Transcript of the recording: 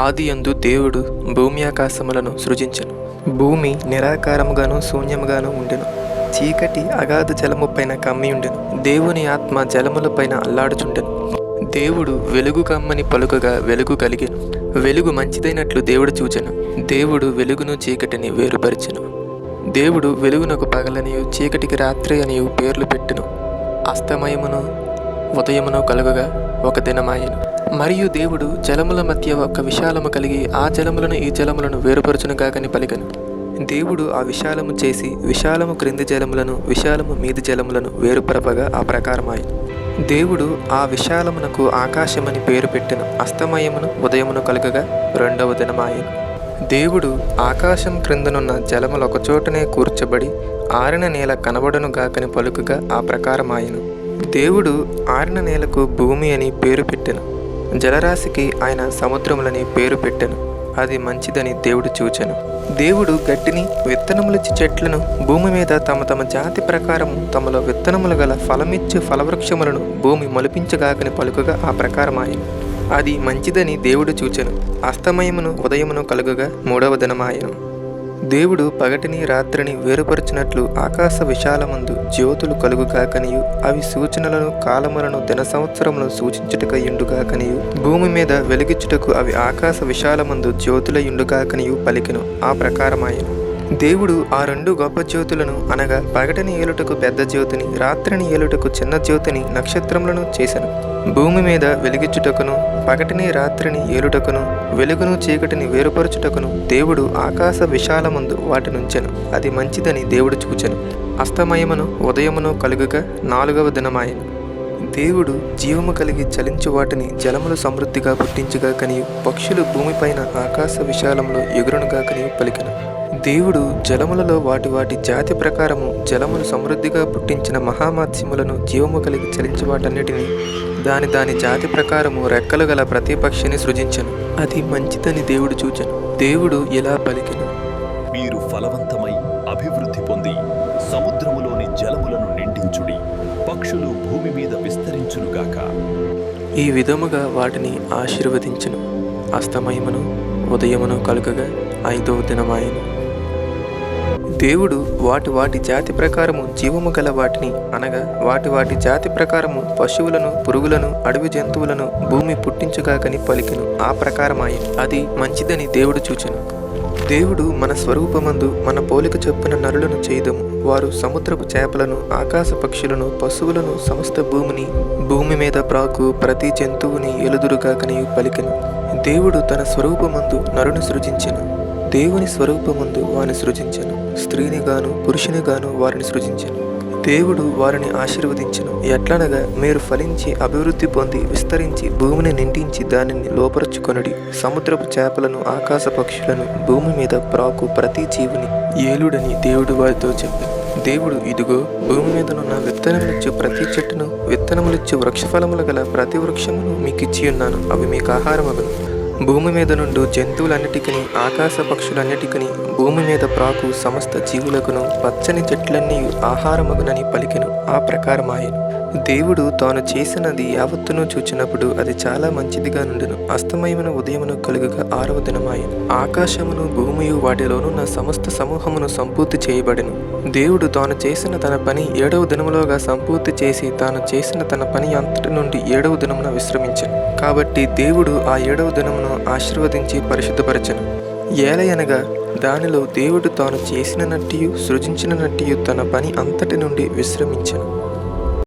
ఆదియందు దేవుడు భూమి ఆకాశములను సృజించను. భూమి నిరాకారముగాను శూన్యముగాను ఉండెను. చీకటి అగాధ జలము పైన కమ్మి ఉండెను. దేవుని ఆత్మ జలములపైన అల్లాడుచుండెను. దేవుడు వెలుగు కమ్మని పలుకగా వెలుగు కలిగెను. వెలుగు మంచిదైనట్లు దేవుడు చూచెను. దేవుడు వెలుగును చీకటిని వేరుపరిచెను. దేవుడు వెలుగునకు పగలనియు చీకటికి రాత్రి అనియు పేర్లు పెట్టెను. అస్తమయమును ఉదయమును కలుగగా ఒక దినమాయను. మరియు దేవుడు జలముల మధ్య ఒక విశాలము కలిగి ఆ జలములను ఈ జలములను వేరుపరచునుగాకని పలికను. దేవుడు ఆ విశాలము చేసి విశాలము క్రింది జలములను విశాలము మీది జలములను వేరుపరపగా ఆ ప్రకారమాయను దేవుడు ఆ విశాలమునకు ఆకాశమని పేరు పెట్టిన అస్తమయమును ఉదయమును కలుగగా రెండవ దినమాయను. దేవుడు ఆకాశం క్రిందనున్న జలములు ఒకచోటనే కూర్చబడి ఆరిన నేల కనబడును గాకని పలుకుగా ఆ ప్రకారమాయను. దేవుడు ఆరిన నేలకు భూమి అని పేరు పెట్టెను జలరాశికి ఆయన సముద్రములని పేరు పెట్టాను. అది మంచిదని దేవుడు చూచను. దేవుడు గట్టిని విత్తనములిచ్చి చెట్లను భూమి మీద తమ తమ జాతి ప్రకారం తమలో విత్తనములు గల ఫలమిచ్చు ఫలవృక్షములను భూమి మొలిపించగాకని పలుకగా ఆ ప్రకారమాయను అది మంచిదని దేవుడు చూచెను. అస్తమయమును ఉదయమును కలుగగా మూడవ దినమాయను. దేవుడు పగటిని రాత్రిని వేరుపరిచినట్లు ఆకాశ విశాలమందు జ్యోతులు కలుగుగాకనియు. అవి సూచనలను కాలములను దిన సంవత్సరమును సూచించుటకయుండుగాకనియు. భూమి మీద వెలిగించుటకు అవి ఆకాశ విశాలమందు జ్యోతులయుండుగాకనియు పలికెను. ఆ ప్రకారమాయను. దేవుడు ఆ రెండు గొప్ప జ్యోతులను అనగా పగటిని ఏలుటకు పెద్ద జ్యోతిని రాత్రిని ఏలుటకు చిన్న జ్యోతిని నక్షత్రములను చేసెను. భూమి మీద వెలిగించుటకును పగటిని రాత్రిని ఏలుటకును వెలుగును చీకటిని వేరుపరచుటకును దేవుడు ఆకాశ విశాలమందు వాటినుంచెను. అది మంచిదని దేవుడు చూచెను. అస్తమయమును ఉదయమును కలుగగా నాలుగవ దినమాయను. దేవుడు జీవము కలిగి చలించు వాటిని జలములు సమృద్ధిగా పుట్టించుగా కనియు. పక్షులు భూమిపైన ఆకాశ విశాలంలో ఎగురునుగా కనియు పలికెను. దేవుడు జలములలో వాటి వాటి జాతి ప్రకారము జలములు సమృద్ధిగా పుట్టించిన మహామాత్స్యములను జీవము కలిగి చలించు వాటన్నిటిని దాని దాని జాతి ప్రకారము రెక్కలు గల ప్రతి పక్షిని సృజించెను. అది మంచిదని దేవుడు చూచెను. దేవుడు ఇలా పలికెను? మీరు ఫలవంతమై అభివృద్ధి పొంది సముద్రములోని జలములను నిండించుడి పక్షులు భూమి మీద విస్తరించునుగాక ఈ విధముగా వాటిని ఆశీర్వదించును. అస్తమయమును ఉదయమును కలుగగా ఐదవ దినమాయను. దేవుడు వాటి వాటి జాతి ప్రకారము జీవము గల వాటిని అనగా వాటి వాటి జాతి ప్రకారము పశువులను పురుగులను అడవి జంతువులను భూమి పుట్టించుగాకని పలికెను. ఆ ప్రకారమాయను అది మంచిదని దేవుడు చూచెను. దేవుడు మన స్వరూపమందు మన పోలిక చొప్పున నరులను చేయదము. వారు సముద్రపు చేపలను ఆకాశ పక్షులను పశువులను సమస్త భూమిని భూమి మీద ప్రాకు ప్రతి జంతువుని ఎలుదురుగాకని పలికెను. దేవుడు తన స్వరూపమందు నరును సృజించెను. దేవుని స్వరూపమందు వారిని సృజించను. స్త్రీని గాను పురుషుని గాను వారిని సృజించను. దేవుడు వారిని ఆశీర్వదించను. ఎట్లనగా మీరు ఫలించి అభివృద్ధి పొంది విస్తరించి భూమిని నిండించి దానిని లోపరుచుకొనుడి. సముద్రపు చేపలను ఆకాశ పక్షులను భూమి మీద ప్రాకు ప్రతి జీవిని ఏలుడని దేవుడు వారితో చెప్పాను దేవుడు ఇదిగో భూమి మీదనున్న విత్తనములిచ్చు ప్రతి చెట్టును విత్తనములిచ్చు వృక్షఫలములు గల ప్రతి వృక్షమును మీకు ఇచ్చి ఉన్నాను అవి మీకు ఆహారమగును. భూమి మీద నుండి జంతువులన్నిటికీ ఆకాశ పక్షులన్నిటికీ భూమి మీద ప్రాకు సమస్త జీవులకును పచ్చని చెట్లన్నీ ఆహారమగునని పలికెను. ఆ ప్రకారమాయను. దేవుడు తాను చేసినది యావత్తును చూచినప్పుడు అది చాలా మంచిదిగా నుండెను. అస్తమయమైన ఉదయమును కలుగగా ఆరవ దినమాయను. ఆకాశమును భూమియు వాటిలోనున్న సమస్త సమూహమును సంపూర్తి చేయబడెను. దేవుడు తాను చేసిన తన పని ఏడవ దినములోగా సంపూర్తి చేసి తాను చేసిన తన పని అంతటి నుండి ఏడవ దినమున విశ్రమించను. కాబట్టి దేవుడు ఆ ఏడవ దినమును ఆశీర్వదించి పరిశుద్ధపరచను. ఏలయనగా దానిలో దేవుడు తాను చేసిన నట్టియు సృజించిన నట్టియు తన పని అంతటి నుండి విశ్రమించను.